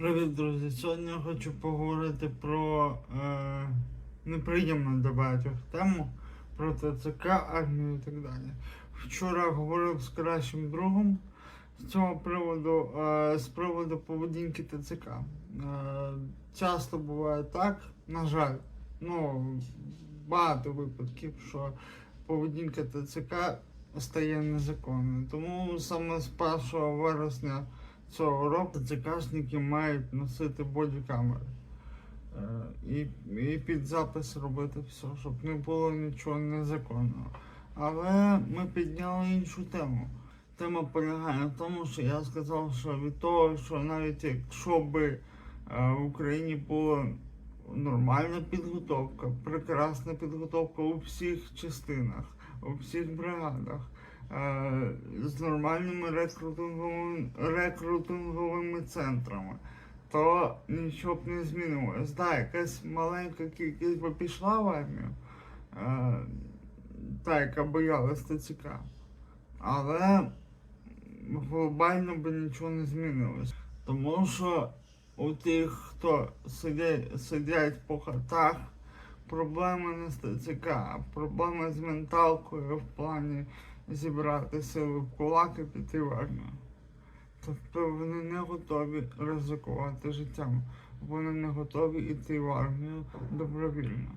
Привіт, друзі! Сьогодні хочу поговорити про е, неприємну для багатьох тему про ТЦК, армію і так далі. Вчора говорив з кращим другом з цього приводу, е, з приводу поведінки ТЦК. Е, часто буває так, на жаль, ну багато випадків, що поведінка ТЦК стає незаконною. Тому саме з 1 вересня цього року ЦКшники мають носити бодікамери. Е, І, і під запис робити все, щоб не було нічого незаконного. Але ми підняли іншу тему. Тема полягає в тому, що я сказав, що від того, що навіть якщо би е, в Україні була нормальна підготовка, прекрасна підготовка у всіх частинах, у всіх бригадах, з нормальними рекрутинговими, рекрутинговими центрами, то нічого б не змінилось. Так, якась маленька кількість би пішла в армію, е, та, яка боялась ТЦК. Але глобально би нічого не змінилось. Тому що у тих, хто сидять, сидять по хатах, проблеми не з ТЦК, проблеми з менталкою в плані зібрати сили в кулак і піти в армію. Тобто вони не готові ризикувати життям, вони не готові йти в армію добровільно.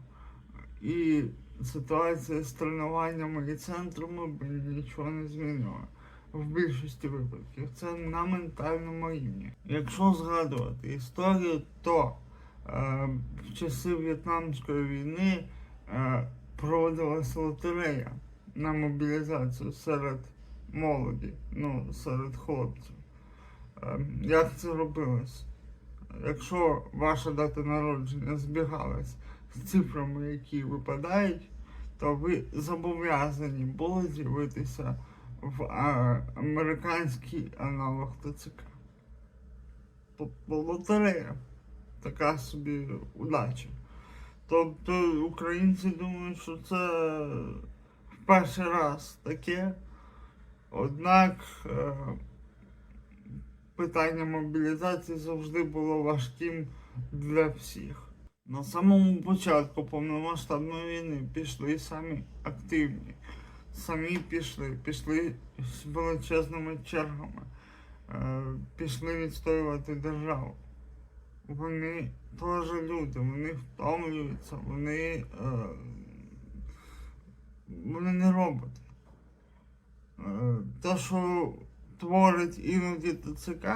І ситуація з тренуваннями і центрами б нічого не змінила. В більшості випадків це на ментальному рівні. Якщо згадувати історію, то е, в часи В'єтнамської війни е, проводилася лотерея на мобілізацію серед молоді, ну, серед хлопців. Е, як це робилось? Якщо ваша дата народження збігалась з цифрами, які випадають, то ви зобов'язані були з'явитися в американський аналог ТЦК. Лотерея. Така собі удача. Тобто українці думають, що це перший раз таке. Однак е, питання мобілізації завжди було важким для всіх. На самому початку повномасштабної війни пішли самі активні, самі пішли, пішли з величезними чергами, е, пішли відстоювати державу. Вони теж люди, вони втомлюються, вони, е, вони не роботи. Е, Те, що творить іноді ТЦК,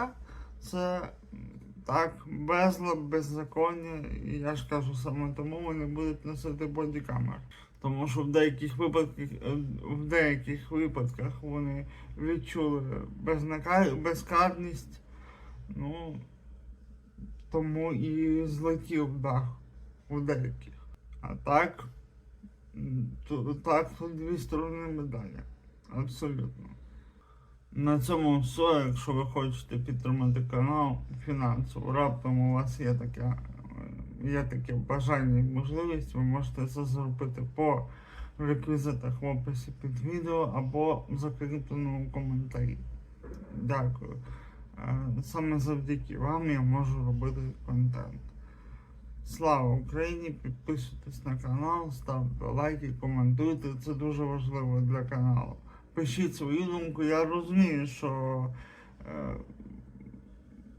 це так, безлад, беззаконня, і я ж кажу саме тому вони будуть носити бодікамер. Тому що в деяких випадках, е, в деяких випадках вони відчули безнака... безкарність, ну тому і злетів дах у деяких. А так, так тут дві сторони медалі. Абсолютно. На цьому все. Якщо ви хочете підтримати канал фінансово, раптом у вас є таке, є таке бажання і можливість, ви можете це зробити по реквізитах в описі під відео або в закріпленому коментарі. Дякую. Е, Саме завдяки вам я можу робити контент. Слава Україні! Підписуйтесь на канал, ставте лайки, коментуйте. Це дуже важливо для каналу. Пишіть свою думку. Я розумію, що е,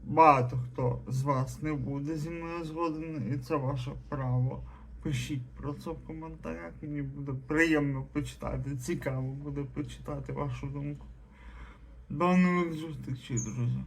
багато хто з вас не буде зі мною згоден, і це ваше право. Пишіть про це в коментарях. Мені буде приємно почитати. Цікаво буде почитати вашу думку. До нових зустрічей, друзі.